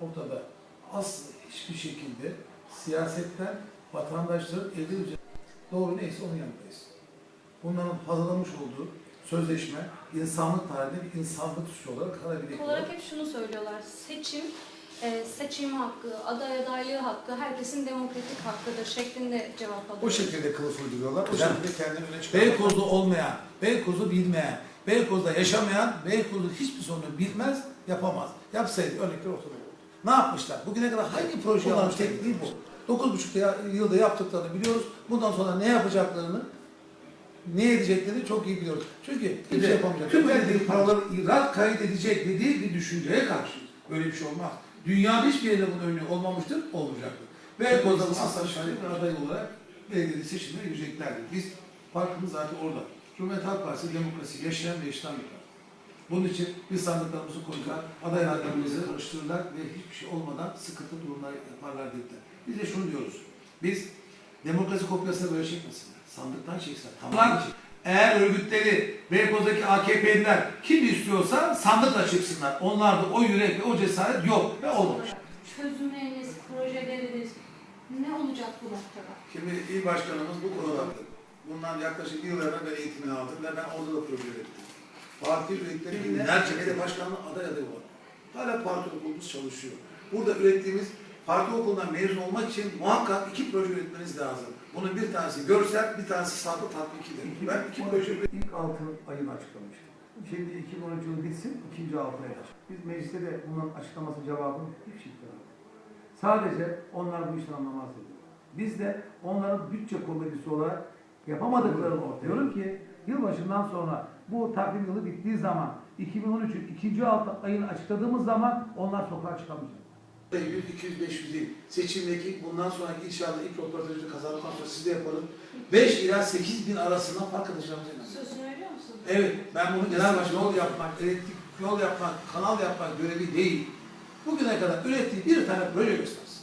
ortada. Aslı hiçbir şekilde siyasetten vatandaşların elde edeceği doğru neyse onun yanındayız. Bunların hazırlamış olduğu sözleşme insanlık tarihinde bir insanlık suçu olarak kalabilir. olarak hep şunu söylüyorlar. Seçim, e, seçim hakkı, aday adaylığı hakkı herkesin demokratik hakkıdır şeklinde cevap alıyoruz. O şekilde kılıf uyduruyorlar. O Hocam, şekilde kendini öne çıkarıyorlar. Beykoz'da olmayan, Beykoz'u bilmeyen, Beykoz'da yaşamayan, Beykoz'un hiçbir sorunu bilmez, yapamaz. Yapsaydı örnekler ortada. Ne yapmışlar? Bugüne kadar hangi proje yapmış tek değil bu. 9,5 ya- yılda yaptıklarını biliyoruz. Bundan sonra ne yapacaklarını, ne edeceklerini çok iyi biliyoruz. Çünkü hiç şey yapamayacak. Türkiye'deki paraları Irak kaydedecek dediği bir düşünceye karşı böyle bir şey olmaz. Dünyada hiçbir yerde bunun önü olmamıştır, olmayacaktır. Beykoz'da bu aslan şahit bir aday olarak belediye seçimlere gireceklerdir. Biz farkımız zaten orada. Cumhuriyet Halk Partisi demokrasi yaşayan ve yaşayan bir parti. Bunun için biz sandıklarımızı koydular, aday adaylarımızı karıştırırlar ve hiçbir şey olmadan sıkıntı durumlar yaparlar dediler. Biz de şunu diyoruz. Biz demokrasi kopyasını böyle çekmesinler. Sandıktan çeksinler. Tamam. Eğer örgütleri, Beykoz'daki AKP'liler kim istiyorsa sandıkla çıksınlar. Onlarda o yürek ve o cesaret yok ve olmamış. Çözümleriniz, projeleriniz ne olacak bu noktada? Şimdi il başkanımız bu konuda bundan yaklaşık yıl evvel ben eğitimini aldım ve ben orada da proje ürettim. Parti ürettikleri binlerce belediye başkanlığı aday adayı var. Hala parti okulumuz çalışıyor. Burada ürettiğimiz parti okulundan mezun olmak için muhakkak iki proje üretmeniz lazım. Bunun bir tanesi görsel, bir tanesi sağlık tatbikidir. Ben iki proje. İlk altı ayını açıklamıştık. Şimdi 2013 yılı bitsin, ikinci altı ay. Biz mecliste de bunun açıklaması cevabını hiçbir şey vermedik. Sadece onlar bu işten anlamaz dedi. Biz de onların bütçe komitesi olarak yapamadıklarını diyorum ki yılbaşından sonra bu takvim yılı bittiği zaman 2013'ün ikinci altı ayını açıkladığımız zaman onlar sokağa çıkamayacak. 100, 200, 500 değil. Seçimdeki bundan sonraki inşallah ilk röportajı kazandıktan sonra siz de yapalım. 5 ila 8 bin arasında fark atacağımıza inanıyorum. Sözünü veriyor musunuz? Evet, ben bunu genel başkan yol yapmak, elektrik yol yapmak, kanal yapmak görevi değil. Bugüne kadar ürettiği bir tane proje göstersin.